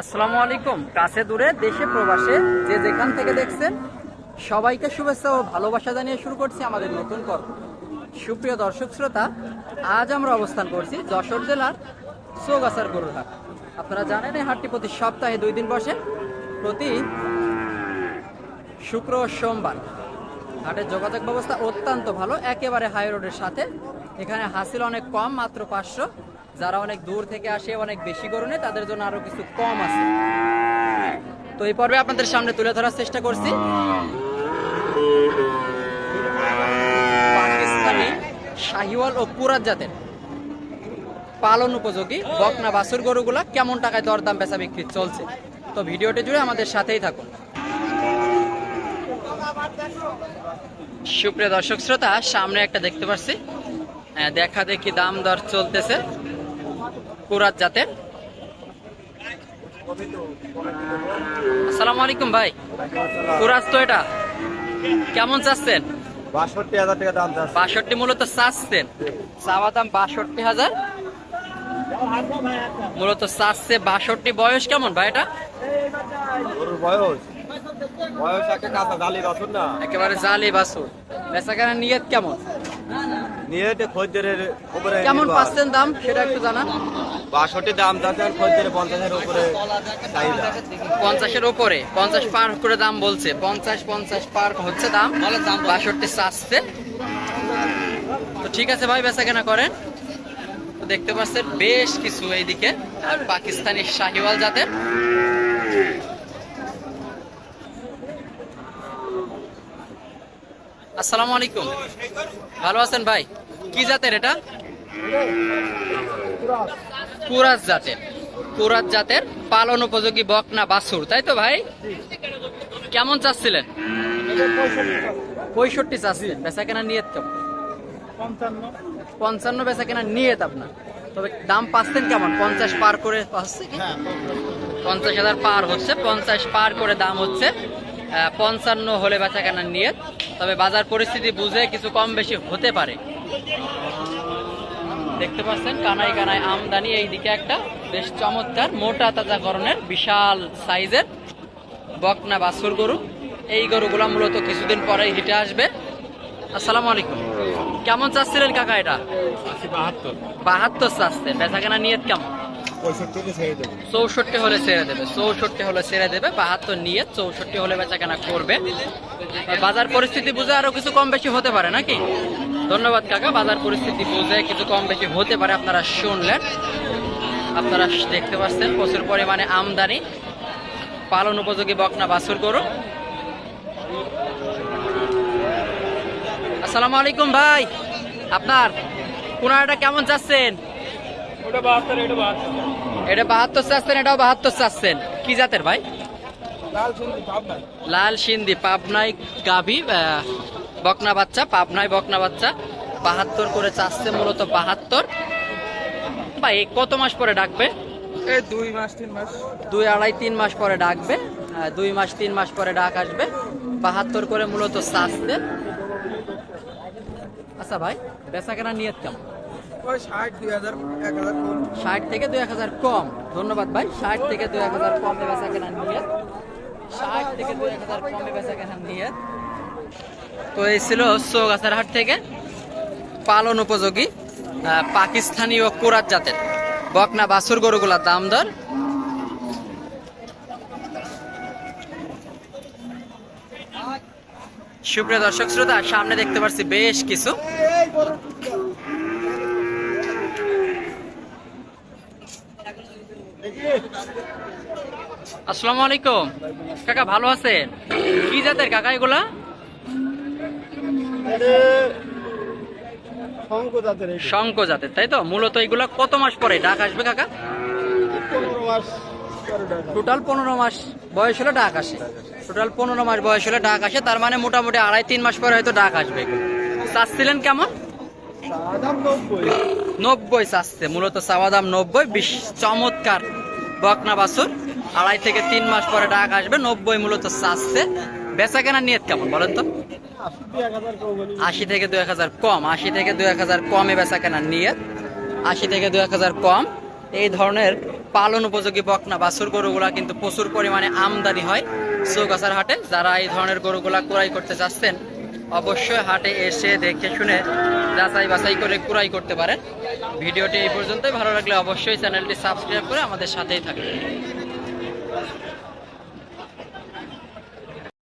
আসসালামু আলাইকুম। কাছে দূরে, দেশে, প্রবাসে, যে যেখান থেকে দেখছেন, সবাইকে শুভেচ্ছা ও ভালোবাসা জানিয়ে শুরু করছি আমাদের নতুন পর্ব। সুপ্রিয় দর্শক শ্রোতা, আজ আমরা অবস্থান করছি যশোর জেলার চৌগাছার গরুর হাট আপনারা জানেন এই হাটটি প্রতি সপ্তাহে দুই দিন বসে, প্রতি শুক্র ও সোমবার। হাটের যোগাযোগ ব্যবস্থা অত্যন্ত ভালো, একেবারে হাই রোডের সাথে। এখানে হাসিল অনেক কম, মাত্র পাঁচশো যারা অনেক দূর থেকে আসে অনেক বেশি গরু তাদের জন্য আরও কিছু কম আছে। তো এই পর্বে আপনাদের সামনে তুলে ধরার চেষ্টা করছি। শাহিওয়াল ও পুরাত জাতের পালন উপযোগী বকনা বাছুর গরুগুলা কেমন টাকায় দরদাম বেচা বিক্রি চলছে? তো ভিডিওটি জুড়ে আমাদের সাথেই থাকুন। সুপ্রিয় দর্শক শ্রোতা সামনে একটা দেখতে পাচ্ছি। হ্যাঁ, দেখা দেখি দাম দর চলতেছে। কুরাত জাতের আসসালামু আলাইকুম ভাই। কুরাজ তো এটা। কেমন চাচ্ছেন? বাষট্টি হাজার টাকা দাম বাষট্টি মূলত চাচ্ছেন। চাওয়া দাম বাষট্টি হাজার। মূলত চাচ্ছে বাষট্টি। বয়স কেমন ভাই এটা? বয়স। বয়স কাঁচা জালি না। একেবারে জালি নিয়ত কেমন? খদ্দের কেমন পাচ্ছেন দাম? সেটা একটু জানান। বাষট্টি দাম পঞ্চাশের উপরে পঞ্চাশ পার করে দাম বলছে। পঞ্চাশ পঞ্চাশ পার হচ্ছে দাম, বাষট্টি চাচ্ছে। তো ঠিক আছে ভাই বেচা কেনা করেন দেখতে পাচ্ছেন বেশ কিছু এইদিকে, আর পাকিস্তানি শাহিওয়াল জাতের। আসসালামু আলাইকুম। ভালো আছেন ভাই? কি জাতের এটা? কুরাজ জাতের কুরাজ জাতের পালন উপযোগী বকনা বাছুর তাই তো ভাই? কেমন চাচ্ছিলেন? পঁয়ষট্টি চাচ্ছিলেন বেচা কেনা নিয়ত কেমন পঞ্চান্ন। বেচা কেনা নিয়ত আপনার। তবে দাম পাচ্ছেন কেমন? পঞ্চাশ পার করে পাচ্ছে পঞ্চাশ। হাজার পার হচ্ছে পঞ্চাশ পার করে দাম হচ্ছে। পঞ্চান্ন হলে বেচা কেনার নিয়ত। তবে বাজার পরিস্থিতি বুঝে কিছু কম বেশি হতে পারে। দেখতে পাচ্ছেন কানাই কানাই আমদানি এইদিকে একটা বেশ চমৎকার মোটা তাজা করণের বিশাল সাইজের বকনা বাছুর গরু। এই গরুগুলা মূলত কিছুদিন পরেই হিটে আসবে। আসসালামু আলাইকুম। কেমন চাচ্ছিলেন কাকা এটা? বাহাত্তর। চাচ্ছেন বেচা কেনা নিয়ত কেমন? পঁয়ষট্টি ছেড়ে দেবো। চৌষট্টি হলে ছেড়ে দেবে চৌষট্টি হলে ছেড়ে দেবে বাহাত্তর নিয়ে চৌষট্টি হলে বেচা কেনা করবে। বাজার পরিস্থিতি বুঝে আরও কিছু কম বেশি হতে পারে নাকি? ধন্যবাদ কাকা। বাজার পরিস্থিতি বুঝে কিছু কম বেশি হতে পারে আপনারা শুনলেন। আপনারা দেখতে পাচ্ছেন প্রচুর পরিমাণে আমদানি। পালন উপযোগী বকনা বাছুর গরু। আসসালামু আলাইকুম ভাই। আপনার পুনারটা কেমন চাচ্ছেন? এটা বাহাত্তর। চাচ্ছেন এটাও বাহাত্তর চাচ্ছেন। কি জাতের ভাই? লাল সিন্ধি পাবনাই গাভী বকনা বাচ্চা পাবনায় বকনা বাচ্চা বাহাত্তর করে চাচ্ছে মূলত বাহাত্তর। ভাই কত মাস পরে ডাকবে? দুই মাস তিন মাস। দুই আড়াই তিন মাস পরে ডাকবে। দুই মাস তিন মাস পরে ডাক আসবে। বাহাত্তর করে মূলত চাচ্ছে। আচ্ছা ভাই বেচা কেনা নিয়ত কেমন? ষাট থেকে দুই এক হাজার কম। ধন্যবাদ ভাই ষাট থেকে দুই এক হাজার কমে বেচা কেনার নিয়ে ষাট থেকে দুই এক হাজার কমে বেচা কেনার নিয়ে তো এই ছিল চৌগাছারহাট থেকে পালন উপযোগী পাকিস্তানি ও কুরাত জাতের বকনা বাছুর গরুগুলার দাম দর। সুপ্রিয় দর্শক শ্রোতা, সামনে দেখতে পাচ্ছি বেশ কিছু। আসসালামু আলাইকুম। কাকা, ভালো আছেন? কি জাতের কাকা এগুলা? শঙ্ক জাতের তাই তো? মূলত এগুলা কত মাস পরে? ডাক আসবে কাকা? টোটাল পনেরো মাস বয়স হলে ডাক আসে। টোটাল পনেরো মাস বয়স হলে ডাক আসে তার মানে মোটামুটি আড়াই তিন মাস পরে হয়তো ডাক আসবে চাচ্ছিলেন কেমন? নব্বই চাচ্ছে মূলত চাওয়া দাম নব্বই বিশ চমৎকার। বকনা বাছুর আড়াই থেকে তিন মাস পরে ডাক আসবে নব্বই মূলত চাচ্ছে। বেচা কেনার নিয়ত কেমন বলেন তো? আশি থেকে দু এক হাজার কম, আশি থেকে দু এক হাজার কমে বেচা কেনার নিয়ত। আশি থেকে দু এক হাজার কম। এই ধরনের পালন উপযোগী বকনা বাছুর গরুগুলা কিন্তু প্রচুর পরিমাণে আমদানি হয় চৌগাছার হাটে। যারা এই ধরনের গরুগুলা ক্রয় করতে চাচ্ছেন, অবশ্যই হাটে এসে দেখে শুনে যাচাই বাছাই করে ক্রয় করতে পারেন। ভিডিওটি এই পর্যন্তই। ভালো লাগলে অবশ্যই চ্যানেলটি সাবস্ক্রাইব করে আমাদের সাথেই থাকবেন।